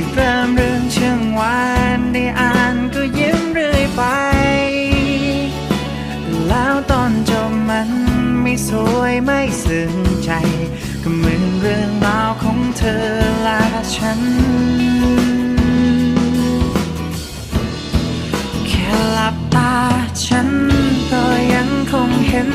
ที่เริ่มเรื่องเชื่องวานได้อ่านก็ยิ้มเรื่อยไป แล้วตอนจบมันไม่สวยไม่ซึ้งใจ ก็เหมือนเรื่องราวของเธอและฉัน แค่หลับตาฉันก็ยังคงเห็น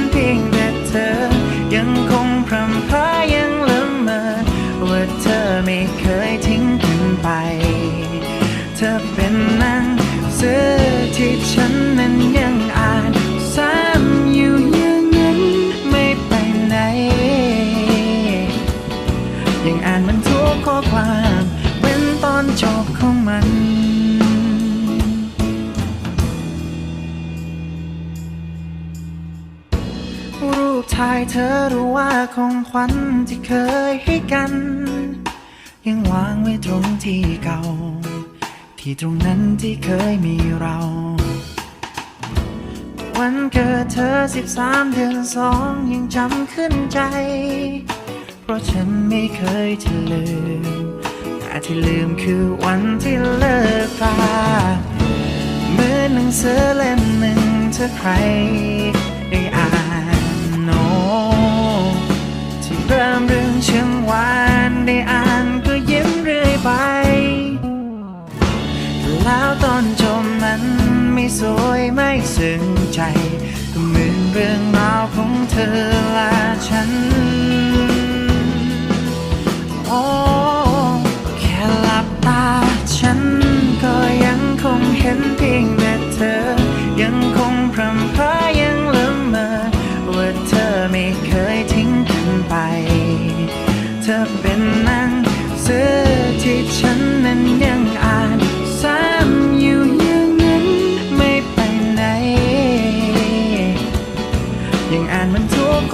จบของมันรูปถ่ายเธอรู้ว่าของขวัญที่เคยให้กัน ยังวางไว้ตรงที่เก่า ที่ตรงนั้นที่เคยมีเรา วันเกิดเธอ13เดือนสองยังจำขึ้นใจ เพราะฉันไม่เคยจะลืม ที่ลืมคือวันที่เลิกราเหมือนหนังสือเล่มหนึ่งถ้าใครได้อ่านโนที่เริ่มเรื่องเชิงหวานได้อ่านก็ยิ้มเรื่อยไป แล้วตอนจบมันไม่สวยไม่ซึ้งใจก็เหมือนเรื่องราวของเธอและฉันโ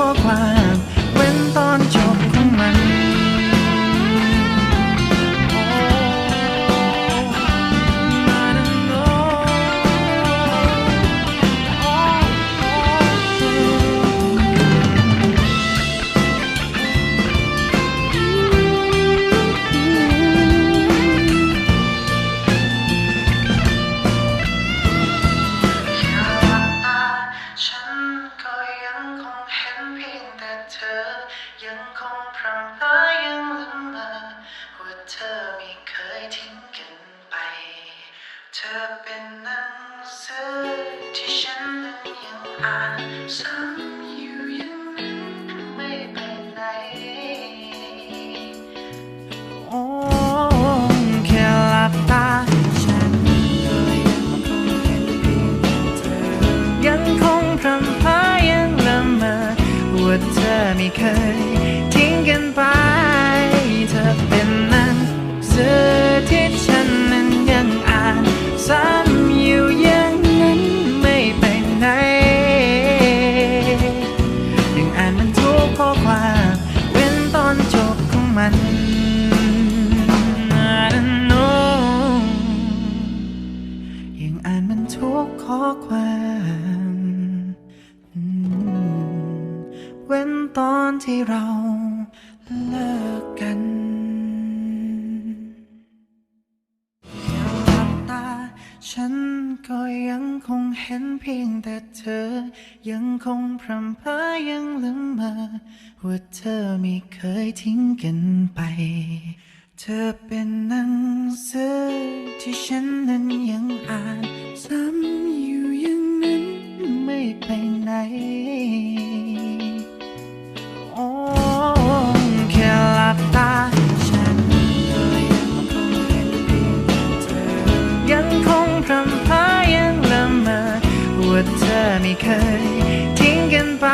ข้อความ พรำพรายังละเมอว่าเธอไม่เคยทิ้งกันไป เธอเป็นหนังสือที่ฉันนั้นยังอ่านซ้ำอยู่ย่างนั้นไม่ไปไหน โอ้แค่หลับตา ฉันก็ยังคงเห็นเพียงเธอยังคงพรำพรายังละเมอว่าเธอไม่เคย ทุกข้อความอืมเว้นตอนที่เราเลิกกัน ฉันก็ยังคงเห็นเพียงแต่เธอ ยังคงพรำพรายังลืมมาว่าเธอไม่เคยทิ้งกันไป เธอเป็นหนังสือที่ฉันนั้นยังอ่าน ซ้ำอยู่อย่างนั้นไม่ไปไหน คยทิ้งกันไป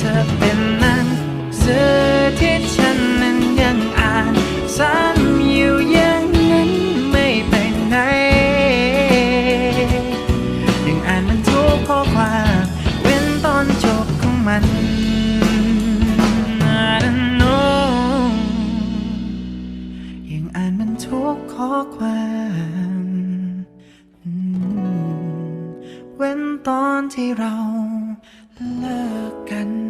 เธอเป็นหนังสือที่ฉันนั้นยังอ่านซ้ำอยู่ยังนั้นไม่ไปไหนยังอ่านมันทุกข้อความเป็นตอนจบของมัน เว้นตอนที่เราเลิกกัน